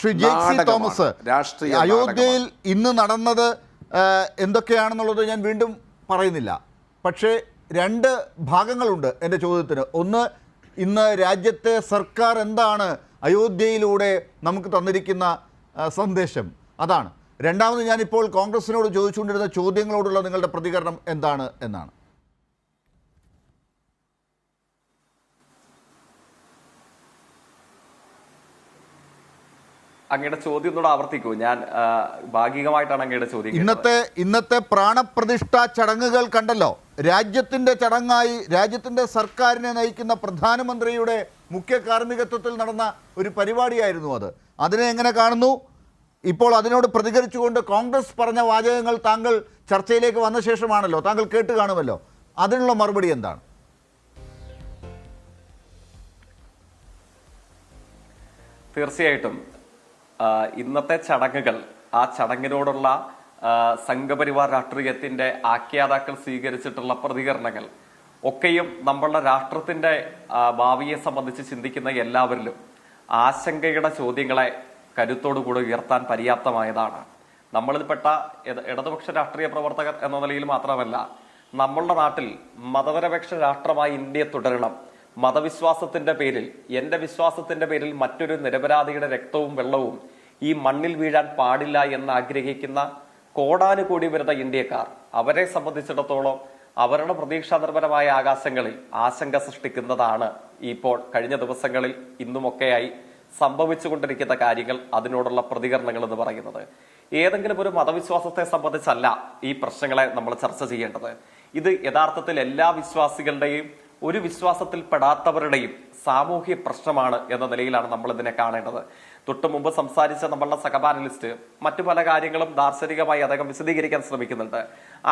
Shri J C Thomas രാഷ്ട്രീയ അയോധ്യയിൽ. ഇന്ന് നടന്നത് എന്തൊക്കെയാണെന്നുള്ളത് ഞാൻ വീണ്ടും പറയുന്നില്ല. പക്ഷേ രണ്ട് ഭാഗങ്ങളുണ്ട് എന്റെ ചോദ്യത്തിന്. ഒന്ന് ഇന്ന് രാജ്യത്തെ സർക്കാർ എന്താണ് അയോധ്യയിലൂടെ നമുക്ക് തന്നിരിക്കുന്ന സന്ദേശം? അതാണ്. രണ്ടാമത് ഞാനിപ്പോൾ കോൺഗ്രസിനോട് ചോദിച്ചുകൊണ്ടിരുന്ന ചോദ്യങ്ങളോടുള്ള നിങ്ങളുടെ പ്രതികരണം എന്താണ് എന്നാണ്. അങ്ങയുടെ ചോദ്യം ഒന്നുകൂടെ ആവർത്തിക്കൂ. ഞാൻ ഭാഗികമായിട്ടാണ് അങ്ങയുടെ ചോദ്യം ഇന്നത്തെ ഇന്നത്തെ പ്രാണപ്രതിഷ്ഠ ചടങ്ങുകൾ കണ്ടല്ലോ. രാജ്യത്തിന്റെ ചടങ്ങായി രാജ്യത്തിന്റെ സർക്കാരിനെ നയിക്കുന്ന പ്രധാനമന്ത്രിയുടെ മുഖ്യ കാർമ്മികത്വത്തിൽ നടന്ന ഒരു പരിപാടിയായിരുന്നു അത്. അതിനെ എങ്ങനെ കാണുന്നു? ഇപ്പോൾ അതിനോട് പ്രതികരിച്ചുകൊണ്ട് കോൺഗ്രസ് പറഞ്ഞ വാചകങ്ങൾ താങ്കൾ ചർച്ചയിലേക്ക് വന്ന ശേഷമാണല്ലോ. താങ്കൾ കേട്ട് കാണുമല്ലോ. അതിനുള്ള മറുപടി എന്താണ്? തീർച്ചയായിട്ടും. ഇന്നത്തെ ചടങ്ങുകൾ ആ ചടങ്ങിനോടുള്ള സംഘപരിവാർ രാഷ്ട്രീയത്തിന്റെ ആഖ്യാതാക്കൾ സ്വീകരിച്ചിട്ടുള്ള പ്രതികരണങ്ങൾ ഒക്കെയും നമ്മളുടെ രാഷ്ട്രത്തിന്റെ ഭാവിയെ സംബന്ധിച്ച് ചിന്തിക്കുന്ന എല്ലാവരിലും ആശങ്കയുടെ ചോദ്യങ്ങളെ കരുത്തോടുകൂടി ഉയർത്താൻ പര്യാപ്തമായതാണ്. നമ്മളിൽപ്പെട്ട ഇട- ഇടതുപക്ഷ രാഷ്ട്രീയ പ്രവർത്തകർ എന്ന നിലയിൽ മാത്രമല്ല നമ്മളുടെ നാട്ടിൽ മതപരപക്ഷ രാഷ്ട്രമായി ഇന്ത്യ തുടരണം മതവിശ്വാസത്തിന്റെ പേരിൽ എന്റെ വിശ്വാസത്തിന്റെ പേരിൽ മറ്റൊരു നിരപരാധിയുടെ രക്തവും വെള്ളവും ഈ മണ്ണിൽ വീഴാൻ പാടില്ല എന്ന് ആഗ്രഹിക്കുന്ന കോടാനുകൂടി വരുന്ന ഇന്ത്യക്കാർ അവരെ സംബന്ധിച്ചിടത്തോളം അവരുടെ പ്രതീക്ഷാനിർഭരമായ ആകാശങ്ങളിൽ ആശങ്ക സൃഷ്ടിക്കുന്നതാണ് ഇപ്പോൾ കഴിഞ്ഞ ദിവസങ്ങളിൽ ഇന്നുമൊക്കെയായി സംഭവിച്ചുകൊണ്ടിരിക്കുന്ന കാര്യങ്ങൾ അതിനോടുള്ള പ്രതികരണങ്ങൾ എന്ന് പറയുന്നത്. ഏതെങ്കിലും ഒരു മതവിശ്വാസത്തെ സംബന്ധിച്ചല്ല ഈ പ്രശ്നങ്ങളെ നമ്മൾ ചർച്ച ചെയ്യേണ്ടത്. ഇത് യഥാർത്ഥത്തിൽ എല്ലാ വിശ്വാസികളുടെയും ഒരു വിശ്വാസത്തിൽ പെടാത്തവരുടെയും സാമൂഹ്യ പ്രശ്നമാണ് എന്ന നിലയിലാണ് നമ്മൾ ഇതിനെ കാണേണ്ടത്. തൊട്ടു മുമ്പ് സംസാരിച്ച നമ്മളുടെ സഹപാനലിസ്റ്റ് മറ്റു പല കാര്യങ്ങളും ദാർശനികമായി അദ്ദേഹം വിശദീകരിക്കാൻ ശ്രമിക്കുന്നുണ്ട്.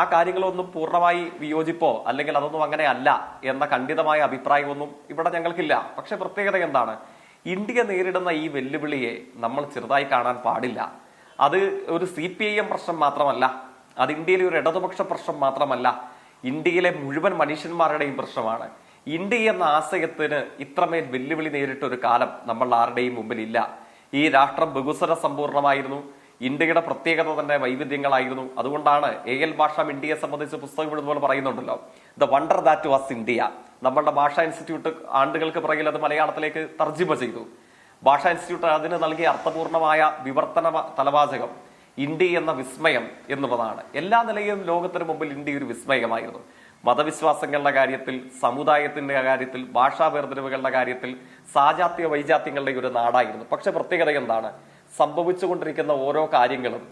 ആ കാര്യങ്ങളൊന്നും പൂർണമായി വിയോജിപ്പോ അല്ലെങ്കിൽ അതൊന്നും അങ്ങനെ അല്ല എന്ന ഖണ്ഡിതമായ അഭിപ്രായമൊന്നും ഇവിടെ ഞങ്ങൾക്കില്ല. പക്ഷെ പ്രത്യേകത എന്താണ്? ഇന്ത്യ നേരിടുന്ന ഈ വെല്ലുവിളിയെ നമ്മൾ ചെറുതായി കാണാൻ പാടില്ല. അത് ഒരു സി പി ഐ എം പ്രശ്നം മാത്രമല്ല അത് ഇന്ത്യയിലെ ഒരു ഇടതുപക്ഷ പ്രശ്നം മാത്രമല്ല ഇന്ത്യയിലെ മുഴുവൻ മനുഷ്യന്മാരുടെയും പ്രശ്നമാണ്. ഇന്ത്യ എന്ന ആശയത്തിന് ഇത്രമേൽ വെല്ലുവിളി നേരിട്ട ഒരു കാലം നമ്മൾ ആരുടെയും മുമ്പിൽ ഇല്ല ഈ രാഷ്ട്രം ബഹുസ്വര സമ്പൂർണമായിരുന്നു ഇന്ത്യയുടെ പ്രത്യേകത തന്നെ വൈവിധ്യങ്ങളായിരുന്നു. അതുകൊണ്ടാണ് എ എൽ ഭാഷ ഇന്ത്യയെ സംബന്ധിച്ച് പുസ്തകം ഇതുപോലെ പറയുന്നുണ്ടല്ലോ. The wonder that was India. നമ്മളുടെ ഭാഷാ ഇൻസ്റ്റിറ്റ്യൂട്ട് ആണ്ടുകൾക്ക് പുറകിൽ അത് മലയാളത്തിലേക്ക് തർജിമ ചെയ്തു. ഭാഷാ ഇൻസ്റ്റിറ്റ്യൂട്ട് അതിന് നൽകിയ അർത്ഥപൂർണമായ വിവർത്തന തലവാചകം ഇന്ത്യ എന്ന വിസ്മയം എന്നുള്ളതാണ്. എല്ലാ നിലയിലും ലോകത്തിന് മുമ്പിൽ ഇന്ത്യ ഒരു വിസ്മയമായിരുന്നു. മതവിശ്വാസങ്ങളുടെ കാര്യത്തിൽ സമുദായത്തിന്റെ കാര്യത്തിൽ ഭാഷാ വേർതിരിവുകളുടെ കാര്യത്തിൽ സാജാത്യ വൈജാത്യങ്ങളുടെ ഒരു നാടായിരുന്നു. പക്ഷെ പ്രത്യേകത എന്താണ്? സംഭവിച്ചുകൊണ്ടിരിക്കുന്ന ഓരോ കാര്യങ്ങളും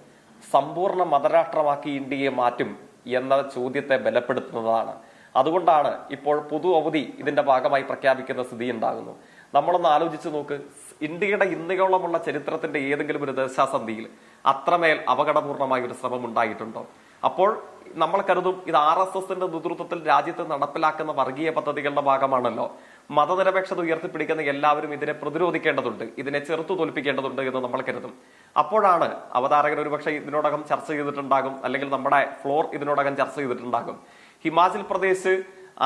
സമ്പൂർണ മതരാഷ്ട്രമാക്കി ഇന്ത്യയെ മാറ്റും എന്ന ചോദ്യത്തെ ബലപ്പെടുത്തുന്നതാണ്. അതുകൊണ്ടാണ് ഇപ്പോൾ പൊതു അവധി ഇതിന്റെ ഭാഗമായി പ്രഖ്യാപിക്കുന്ന സ്ഥിതി ഉണ്ടാകുന്നു നമ്മളൊന്ന് ആലോചിച്ച് നോക്ക്. ഇന്ത്യയുടെ ഇന്നയോളമുള്ള ചരിത്രത്തിന്റെ ഏതെങ്കിലും ഒരു ദശാസന്ധിയിൽ അത്രമേൽ അപകടപൂർണമായ ഒരു ശ്രമം ഉണ്ടായിട്ടുണ്ടോ? അപ്പോൾ നമ്മൾ കരുതും ഇത് ആർ എസ് എസിന്റെ നേതൃത്വത്തിൽ രാജ്യത്ത് നടപ്പിലാക്കുന്ന വർഗീയ പദ്ധതികളുടെ ഭാഗമാണല്ലോ. മതനിരപേക്ഷത ഉയർത്തിപ്പിടിക്കുന്ന എല്ലാവരും ഇതിനെ പ്രതിരോധിക്കേണ്ടതുണ്ട് ഇതിനെ ചെറുത്തു തോൽപ്പിക്കേണ്ടതുണ്ട് എന്ന് നമ്മൾ കരുതും. അപ്പോഴാണ് അവതാരകർ ഒരുപക്ഷെ ഇതിനോടകം ചർച്ച ചെയ്തിട്ടുണ്ടാകും അല്ലെങ്കിൽ നമ്മുടെ ഫ്ലോർ ഇതിനോടകം ചർച്ച ചെയ്തിട്ടുണ്ടാകും. ഹിമാചൽ പ്രദേശ്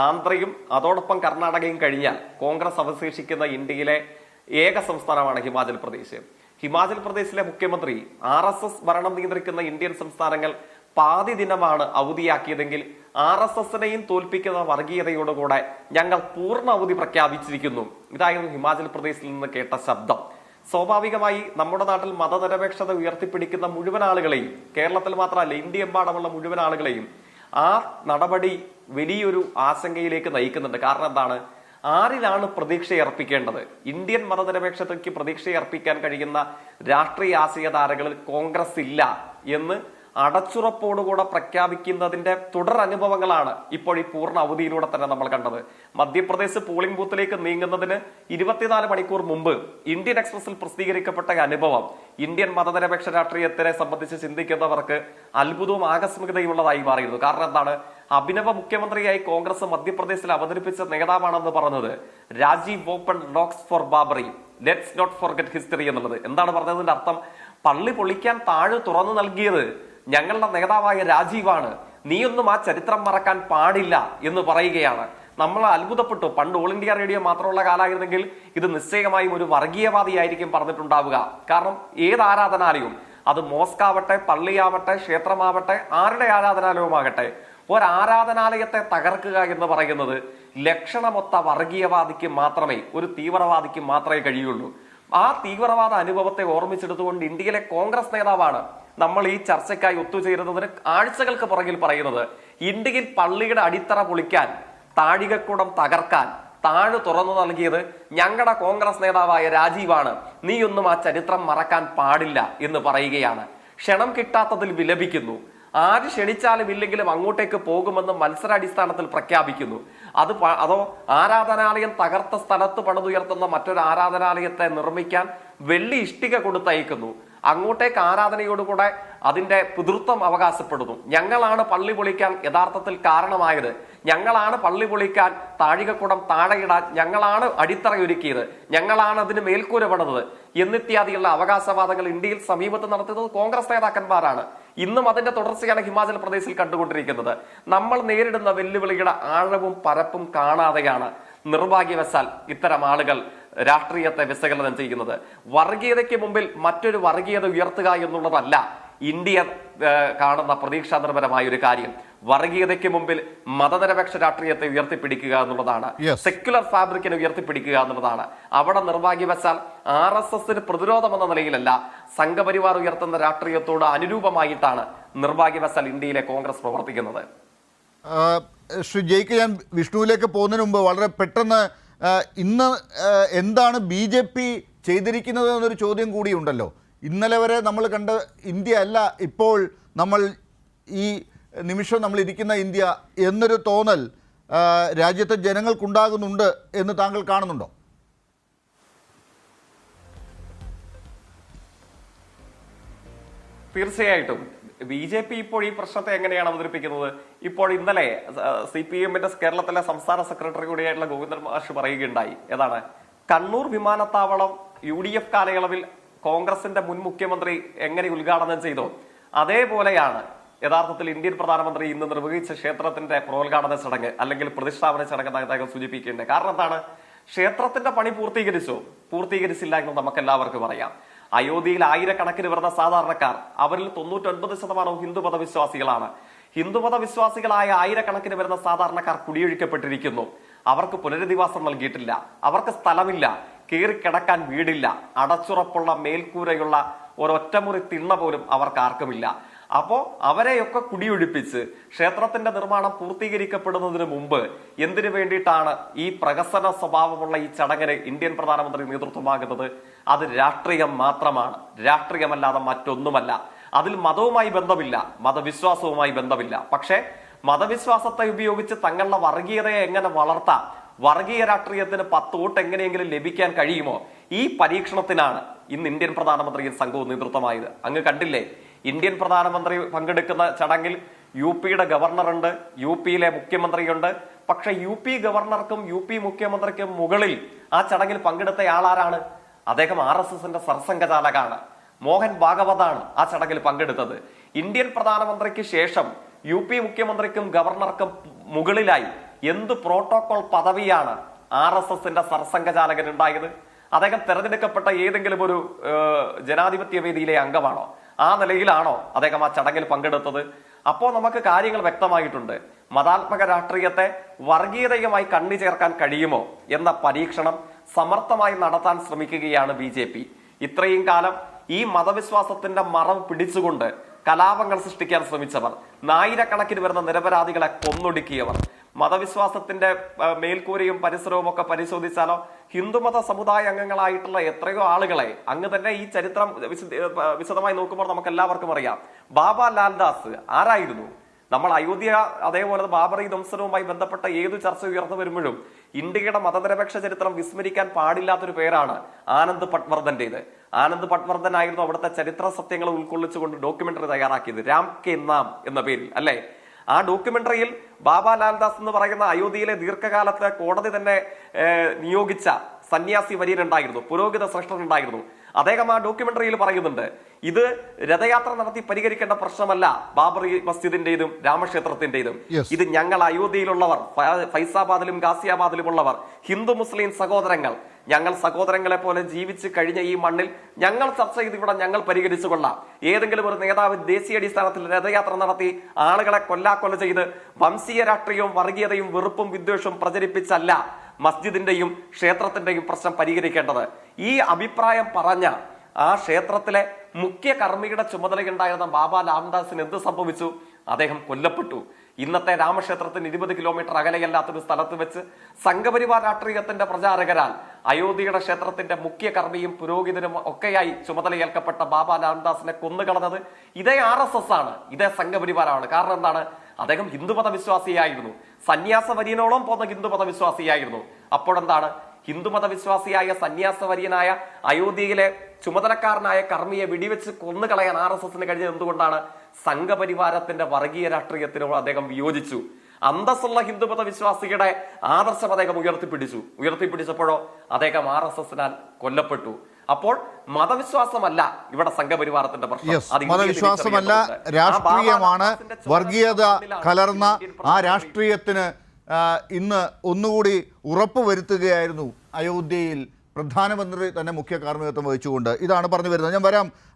ആന്ധ്രയും അതോടൊപ്പം കർണാടകയും കഴിഞ്ഞാൽ കോൺഗ്രസ് അവശേഷിക്കുന്ന ഇന്ത്യയിലെ ഏക സംസ്ഥാനമാണ് ഹിമാചൽ പ്രദേശ്. ഹിമാചൽ പ്രദേശിലെ മുഖ്യമന്ത്രി ആർ എസ് എസ് ഭരണം നിയന്ത്രിക്കുന്ന ഇന്ത്യൻ സംസ്ഥാനങ്ങൾ പാതി ദിനമാണ് അവധിയാക്കിയതെങ്കിൽ ആർ എസ് എസിനെയും തോൽപ്പിക്കുന്ന വർഗീയതയോടുകൂടെ ഞങ്ങൾ പൂർണ അവധി പ്രഖ്യാപിച്ചിരിക്കുന്നു. ഇതായിരുന്നു ഹിമാചൽ പ്രദേശിൽ നിന്ന് കേട്ട ശബ്ദം. സ്വാഭാവികമായി നമ്മുടെ നാട്ടിൽ മതനിരപേക്ഷത ഉയർത്തിപ്പിടിക്കുന്ന മുഴുവൻ ആളുകളെയും കേരളത്തിൽ മാത്രമല്ല ഇന്ത്യയെമ്പാടുമുള്ള മുഴുവൻ ആളുകളെയും ആ നടപടി വലിയൊരു ആശങ്കയിലേക്ക് നയിക്കുന്നുണ്ട്. കാരണം എന്താണ്? ആരിലാണ് പ്രതീക്ഷ അർപ്പിക്കേണ്ടത്? ഇന്ത്യൻ മതനിരപേക്ഷതയ്ക്ക് പ്രതീക്ഷ അർപ്പിക്കാൻ കഴിയുന്ന രാഷ്ട്രീയ ആശയധാരകളിൽ കോൺഗ്രസ് ഇല്ല എന്ന് അടച്ചുറപ്പോടുകൂടെ പ്രഖ്യാപിക്കുന്നതിന്റെ തുടർ അനുഭവങ്ങളാണ് ഇപ്പോൾ ഈ പൂർണ അവധിയിലൂടെ തന്നെ നമ്മൾ കണ്ടത്. മധ്യപ്രദേശ് പോളിംഗ് ബൂത്തിലേക്ക് നീങ്ങുന്നതിന് ഇരുപത്തിനാല് മണിക്കൂർ മുമ്പ് ഇന്ത്യൻ എക്സ്പ്രസിൽ പ്രസിദ്ധീകരിക്കപ്പെട്ട അനുഭവം ഇന്ത്യൻ മതനിരപേക്ഷ രാഷ്ട്രീയത്തിനെ സംബന്ധിച്ച് ചിന്തിക്കുന്നവർക്ക് അത്ഭുതവും ആകസ്മികതയുള്ളതായി മാറിയിരുന്നു. കാരണം എന്താണ്? അഭിനവ മുഖ്യമന്ത്രിയായി കോൺഗ്രസ് മധ്യപ്രദേശിൽ അവതരിപ്പിച്ച നേതാവാണെന്ന് പറഞ്ഞത് Rajiv open locks for Babri let's not forget history എന്നുള്ളത്. എന്താണ് പറഞ്ഞതിന്റെ അർത്ഥം? പള്ളി പൊളിക്കാൻ താഴ് തുറന്നു നൽകിയത് ഞങ്ങളുടെ നേതാവായ രാജീവാണ് നീയൊന്നും ആ ചരിത്രം മറക്കാൻ പാടില്ല എന്ന് പറയുകയാണ്. നമ്മൾ അത്ഭുതപ്പെട്ടു. പണ്ട് ഓൾ ഇന്ത്യ റേഡിയോ മാത്രമുള്ള കാലമായിരുന്നെങ്കിൽ ഇത് നിശ്ചയമായും ഒരു വർഗീയവാദിയായിരിക്കും പറഞ്ഞിട്ടുണ്ടാവുക. കാരണം ഏത് ആരാധനാലയവും അത് മോസ്കാവട്ടെ പള്ളിയാവട്ടെ ക്ഷേത്രമാവട്ടെ ആരുടെ ആരാധനാലയവുമാകട്ടെ ഒരാരാധനാലയത്തെ തകർക്കുക എന്ന് പറയുന്നത് ലക്ഷണമൊത്ത വർഗീയവാദിക്ക് മാത്രമേ ഒരു തീവ്രവാദിക്ക് മാത്രമേ കഴിയുള്ളൂ. ആ തീവ്രവാദ അനുഭവത്തെ ഓർമ്മിച്ചെടുത്തുകൊണ്ട് ഇന്ത്യയിലെ കോൺഗ്രസ് നേതാവാണ് നമ്മൾ ഈ ചർച്ചയ്ക്കായി ഒത്തുചേരുന്നതിന് ആഴ്ചകൾക്ക് പുറകിൽ പറയുന്നത് ഇന്ത്യയിൽ പള്ളിയുടെ അടിത്തറ പൊളിക്കാൻ താഴികക്കുടം തകർക്കാൻ താഴ് തുറന്നു നൽകിയത് ഞങ്ങളുടെ കോൺഗ്രസ് നേതാവായ രാജീവാണ്. നീയൊന്നും ആ ചരിത്രം മറക്കാൻ പാടില്ല എന്ന് പറയുകയാണ്. ക്ഷണം കിട്ടാത്തതിൽ വിലപിക്കുന്നു. ആര് ക്ഷണിച്ചാലും ഇല്ലെങ്കിലും അങ്ങോട്ടേക്ക് പോകുമെന്ന് മത്സരാടിസ്ഥാനത്തിൽ പ്രഖ്യാപിക്കുന്നു. അത് അതോ ആരാധനാലയം തകർത്ത സ്ഥലത്ത് പണിതുയർത്തുന്ന മറ്റൊരു ആരാധനാലയത്തെ നിർമ്മിക്കാൻ വെള്ളി ഇഷ്ടിക കൊടുത്തയക്കുന്നു. അങ്ങോട്ടേക്ക് ആരാധനയോടുകൂടെ അതിന്റെ പിതൃത്വം അവകാശപ്പെടുന്നു. ഞങ്ങളാണ് പള്ളി പൊളിക്കാൻ യഥാർത്ഥത്തിൽ കാരണമായത്. ഞങ്ങളാണ് പള്ളി പൊളിക്കാൻ താഴികക്കുടം താഴെയിടാൻ ഞങ്ങളാണ് അടിത്തറയൊരുക്കിയത്. ഞങ്ങളാണ് അതിന് മേൽക്കൂര പണിതത് എന്നിത്യാദിയുള്ള അവകാശവാദങ്ങൾ ഇന്ത്യയിൽ സമീപത്ത് നടത്തുന്നത് കോൺഗ്രസ് നേതാക്കന്മാരാണ്. ഇന്നും അതിന്റെ തുടർച്ചയാണ് ഹിമാചൽ പ്രദേശിൽ കണ്ടുകൊണ്ടിരിക്കുന്നത്. നമ്മൾ നേരിടുന്ന വെല്ലുവിളിയുടെ ആഴവും പരപ്പും കാണാതെയാണ് നിർഭാഗ്യവശാൽ ഇത്തരം ആളുകൾ രാഷ്ട്രീയത്തെ വിശകലനം ചെയ്യുന്നത്. വർഗീയതയ്ക്ക് മുമ്പിൽ മറ്റൊരു വർഗീയത ഉയർത്തുക എന്നുള്ളതല്ല ഇന്ത്യ കാണുന്ന പ്രതീക്ഷാനിർഭരമായ ഒരു കാര്യം. വർഗീയതയ്ക്ക് മുമ്പിൽ മതനിരപേക്ഷ രാഷ്ട്രീയത്തെ ഉയർത്തിപ്പിടിക്കുക എന്നുള്ളതാണ്. സെക്യുലർ ഫാബ്രിക്കിനെ ഉയർത്തിപ്പിടിക്കുക എന്നുള്ളതാണ്. അവിടെ നിർഭാഗ്യവശാൽ ആർ എസ് എസിന് പ്രതിരോധം എന്ന നിലയിലല്ല സംഘപരിവാർ ഉയർത്തുന്ന രാഷ്ട്രീയത്തോട് അനുരൂപമായിട്ടാണ് നിർഭാഗ്യവശാൽ ഇന്ത്യയിലെ കോൺഗ്രസ് പ്രവർത്തിക്കുന്നത്. ശ്രീ ജയിക്ക് ഞാൻ വിഷ്ണുവിലേക്ക് പോകുന്നതിന് മുമ്പ് വളരെ പെട്ടെന്ന് ഇന്ന് എന്താണ് ബി ജെ പി ചെയ്തിരിക്കുന്നത് എന്നൊരു ചോദ്യം കൂടിയുണ്ടല്ലോ ഇന്നലെ വരെ നമ്മൾ കണ്ട ഇന്ത്യ അല്ല ഇപ്പോൾ നമ്മൾ ഈ നിമിഷം നമ്മൾ ഇരിക്കുന്ന ഇന്ത്യ എന്നൊരു തോന്നൽ രാജ്യത്തെ ജനങ്ങൾക്കുണ്ടാകുന്നുണ്ട് എന്ന് താങ്കൾ കാണുന്നുണ്ടോ? തീർച്ചയായിട്ടും. ബി ജെ പി ഇപ്പോൾ ഈ പ്രശ്നത്തെ എങ്ങനെയാണ് അവതരിപ്പിക്കുന്നത്? ഇപ്പോൾ ഇന്നലെ സി പി എമ്മിന്റെ കേരളത്തിലെ സംസ്ഥാന സെക്രട്ടറി കൂടിയായിട്ടുള്ള ഗോവിന്ദൻ മാഷ് പറയുകയുണ്ടായി. ഏതാണ്? കണ്ണൂർ വിമാനത്താവളം യു ഡി എഫ് കാലയളവിൽ കോൺഗ്രസിന്റെ മുൻ മുഖ്യമന്ത്രി എങ്ങനെ ഉദ്ഘാടനം ചെയ്തു? അതേപോലെയാണ് യഥാർത്ഥത്തിൽ ഇന്ത്യൻ പ്രധാനമന്ത്രി ഇന്ന് നിർവഹിച്ച ക്ഷേത്രത്തിന്റെ പ്രോദ്ഘാടന ചടങ്ങ് അല്ലെങ്കിൽ പ്രതിഷ്ഠാപന ചടങ്ങ് അദ്ദേഹം സൂചിപ്പിക്കേണ്ടത്. കാരണം എന്താണ്? ക്ഷേത്രത്തിന്റെ പണി പൂർത്തീകരിച്ചോ. പൂർത്തീകരിച്ചില്ല എന്ന് നമുക്ക് എല്ലാവർക്കും അറിയാം. അയോധ്യയിൽ ആയിരക്കണക്കിന് വരുന്ന സാധാരണക്കാർ അവരിൽ തൊണ്ണൂറ്റൊൻപത് ശതമാനവും ഹിന്ദു മതവിശ്വാസികളാണ്. ഹിന്ദു മതവിശ്വാസികളായ ആയിരക്കണക്കിന് വരുന്ന സാധാരണക്കാർ കുടിയൊഴിക്കപ്പെട്ടിരിക്കുന്നു. അവർക്ക് പുനരധിവാസം നൽകിയിട്ടില്ല. അവർക്ക് സ്ഥലമില്ല. കയറിക്കിടക്കാൻ വീടില്ല. അടച്ചുറപ്പുള്ള മേൽക്കൂരയുള്ള ഒരൊറ്റമുറി തിണ്ണ പോലും അവർക്ക് ആർക്കുമില്ല അപ്പോ അവരെയൊക്കെ കുടിയൊഴിപ്പിച്ച് ക്ഷേത്രത്തിന്റെ നിർമ്മാണം പൂർത്തീകരിക്കപ്പെടുന്നതിന് മുമ്പ് എന്തിനു വേണ്ടിയിട്ടാണ് ഈ പ്രകസന സ്വഭാവമുള്ള ഈ ചടങ്ങിന് ഇന്ത്യൻ പ്രധാനമന്ത്രി നേതൃത്വമാകുന്നത് അത് രാഷ്ട്രീയം മാത്രമാണ്. രാഷ്ട്രീയമല്ലാതെ മറ്റൊന്നുമല്ല. അതിൽ മതവുമായി ബന്ധമില്ല. മതവിശ്വാസവുമായി ബന്ധമില്ല. പക്ഷേ മതവിശ്വാസത്തെ ഉപയോഗിച്ച് തങ്ങളുടെ വർഗീയതയെ എങ്ങനെ വളർത്താം? വർഗീയ രാഷ്ട്രീയത്തിന് പത്ത് വോട്ട് എങ്ങനെയെങ്കിലും ലഭിക്കാൻ കഴിയുമോ? ഈ പരീക്ഷണത്തിനാണ് ഇന്ന് ഇന്ത്യൻ പ്രധാനമന്ത്രിയും സംഘവും നേതൃത്വമായത്. അങ്ങ് കണ്ടില്ലേ? ഇന്ത്യൻ പ്രധാനമന്ത്രി പങ്കെടുക്കുന്ന ചടങ്ങിൽ യു പിയുടെ ഗവർണറുണ്ട് യു പിയിലെ മുഖ്യമന്ത്രിയുണ്ട്. പക്ഷെ യു പി ഗവർണർക്കും യു പി മുഖ്യമന്ത്രിക്കും മുകളിൽ ആ ചടങ്ങിൽ പങ്കെടുത്ത ആളാരാണ്? അദ്ദേഹം ആർ എസ് എസിന്റെ സർസംഘചാലകാണ് മോഹൻ ഭാഗവതാണ് ആ ചടങ്ങിൽ പങ്കെടുത്തത്. ഇന്ത്യൻ പ്രധാനമന്ത്രിക്ക് ശേഷം യു പി മുഖ്യമന്ത്രിക്കും ഗവർണർക്കും മുകളിലായി എന്ത് പ്രോട്ടോകോൾ പദവിയാണ് ആർ എസ് എസിന്റെ സർസംഘചാലകൻ ഉണ്ടായത്? അദ്ദേഹം തെരഞ്ഞെടുക്കപ്പെട്ട ഏതെങ്കിലും ഒരു ജനാധിപത്യ വേദിയിലെ അംഗമാണോ? ആ നിലയിലാണോ അദ്ദേഹം ആ ചടങ്ങിൽ പങ്കെടുത്തത്? അപ്പോൾ നമുക്ക് കാര്യങ്ങൾ വ്യക്തമായിട്ടുണ്ട്. മതാത്മക രാഷ്ട്രീയത്തെ വർഗീയതയുമായി കണ്ണി ചേർക്കാൻ കഴിയുമോ എന്ന പരീക്ഷണം സമർത്ഥമായി നടത്താൻ ശ്രമിക്കുകയാണ് ബി ജെ പി. ഇത്രയും കാലം ഈ മതവിശ്വാസത്തിന്റെ മറവ് പിടിച്ചുകൊണ്ട് കലാപങ്ങൾ സൃഷ്ടിക്കാൻ ശ്രമിച്ചവർ നായിരക്കണക്കിന് വരുന്ന നിരപരാധികളെ കൊന്നൊടുക്കിയവർ മതവിശ്വാസത്തിന്റെ മേൽക്കൂരയും പരിസരവും ഒക്കെ പരിശോധിച്ചാലോ ഹിന്ദുമത സമുദായ അംഗങ്ങളായിട്ടുള്ള എത്രയോ ആളുകളെ അങ്ങ് തന്നെ ഈ ചരിത്രം വിശദമായി നോക്കുമ്പോൾ നമുക്ക് എല്ലാവർക്കും അറിയാം. ബാബ ലാൽദാസ് ആരായിരുന്നു? നമ്മൾ അയോധ്യ അതേപോലെ ബാബറി ധ്വംസനവുമായി ബന്ധപ്പെട്ട ഏതു ചർച്ച ഉയർന്നു വരുമ്പോഴും ഇന്ത്യയുടെ മതനിരപേക്ഷ ചരിത്രം വിസ്മരിക്കാൻ പാടില്ലാത്തൊരു പേരാണ് ആനന്ദ് പട്വർദ്ധന്റേത്. ആനന്ദ് പട്വർദ്ധൻ ആയിരുന്നു അവിടുത്തെ ചരിത്ര സത്യങ്ങൾ ഉൾക്കൊള്ളിച്ചുകൊണ്ട് ഡോക്യുമെന്ററി തയ്യാറാക്കിയത്. രാം കെ നാം എന്ന പേരിൽ അല്ലെ? ആ ഡോക്യുമെന്ററിയിൽ ബാബ ലാൽദാസ് എന്ന് പറയുന്ന അയോധ്യയിലെ ദീർഘകാലത്ത് കോടതി തന്നെ നിയോഗിച്ച സന്യാസി വര്യനുണ്ടായിരുന്നു പുരോഹിത ശ്രേഷ്ഠനുണ്ടായിരുന്നു അദ്ദേഹം ആ ഡോക്യുമെന്ററിയിൽ പറയുന്നുണ്ട് ഇത് രഥയാത്ര നടത്തി പരിഹരിക്കേണ്ട പ്രശ്നമല്ല ബാബറി മസ്ജിദിന്റേതും രാമക്ഷേത്രത്തിന്റേതും. ഇത് ഞങ്ങൾ അയോധ്യയിലുള്ളവർ ഫൈസാബാദിലും ഗാസിയാബാദിലും ഉള്ളവർ ഹിന്ദു മുസ്ലിം സഹോദരങ്ങൾ. ഞങ്ങൾ സഹോദരങ്ങളെ പോലെ ജീവിച്ച് കഴിഞ്ഞ ഈ മണ്ണിൽ ഞങ്ങൾ ചർച്ച ചെയ്ത് ഇവിടെ ഞങ്ങൾ പരിഹരിച്ചു കൊള്ളാം. ഏതെങ്കിലും ഒരു നേതാവ് ദേശീയ അടിസ്ഥാനത്തിൽ രഥയാത്ര നടത്തി ആളുകളെ കൊല്ലാക്കൊല ചെയ്ത് വംശീയ രാഷ്ട്രീയവും വർഗീയതയും വെറുപ്പും വിദ്വേഷവും പ്രചരിപ്പിച്ചല്ല മസ്ജിദിന്റെയും ക്ഷേത്രത്തിന്റെയും പ്രശ്നം പരിഹരിക്കേണ്ടത്. ഈ അഭിപ്രായം പറഞ്ഞ ആ ക്ഷേത്രത്തിലെ മുഖ്യ കർമ്മിയുടെ ചുമതലയുണ്ടായിരുന്ന ബാബ രാംദാസിന് എന്ത് സംഭവിച്ചു? അദ്ദേഹം കൊല്ലപ്പെട്ടു. ഇന്നത്തെ രാമക്ഷേത്രത്തിന് ഇരുപത് കിലോമീറ്റർ അകലെയല്ലാത്തൊരു സ്ഥലത്ത് വെച്ച് സംഘപരിവാർ രാഷ്ട്രീയത്തിന്റെ പ്രചാരകരാൽ അയോധ്യയുടെ ക്ഷേത്രത്തിന്റെ മുഖ്യ കർമ്മിയും പുരോഹിതനും ഒക്കെയായി ചുമതലയേൽക്കപ്പെട്ട ബാബ രാംദാസിനെ കൊന്നുകളഞ്ഞത് ഇതേ ആർ എസ് എസ് ആണ്. ഇതേ സംഘപരിവാരമാണ് കാരണം എന്താണ്? അദ്ദേഹം ഹിന്ദുമത വിശ്വാസിയായിരുന്നു സന്യാസ വരിയനോളം പോന്ന ഹിന്ദുമത വിശ്വാസിയായിരുന്നു അപ്പോഴെന്താണ്? ഹിന്ദുമത വിശ്വാസിയായ സന്യാസവര്യനായ അയോധ്യയിലെ ചുമതലക്കാരനായ കർമ്മിയെ വെടിവെച്ച് കൊന്നുകളയാൻ ആർ എസ് എസിന് കഴിഞ്ഞത് എന്തുകൊണ്ടാണ്? സംഘപരിവാരത്തിന്റെ വർഗീയ രാഷ്ട്രീയത്തിനോട് അദ്ദേഹം വിയോജിച്ചു. അന്തസ്സുള്ള ഹിന്ദുമത വിശ്വാസിയുടെ ആദർശം അദ്ദേഹം ഉയർത്തിപ്പിടിച്ചു. ഉയർത്തിപ്പിടിച്ചപ്പോഴോ അദ്ദേഹം ആർ എസ് എസിനാൽ കൊല്ലപ്പെട്ടു. അപ്പോൾ മതവിശ്വാസമല്ല ഇവിടെ സംഘപരിവാരത്തിന്റെ പ്രശ്നം. മതവിശ്വാസമല്ല രാഷ്ട്രീയമാണ് വർഗീയത കലർന്ന ആ രാഷ്ട്രീയത്തിന് ഇന്ന് ഒന്നുകൂടി ഉറപ്പ് വരുത്തുകയായിരുന്നു അയോധ്യയിൽ പ്രധാനമന്ത്രി തന്നെ മുഖ്യ കാർമ്മികത്വം വഹിച്ചുകൊണ്ട്. ഇതാണ് പറഞ്ഞു വരുന്നത്. ഞാൻ വരാം.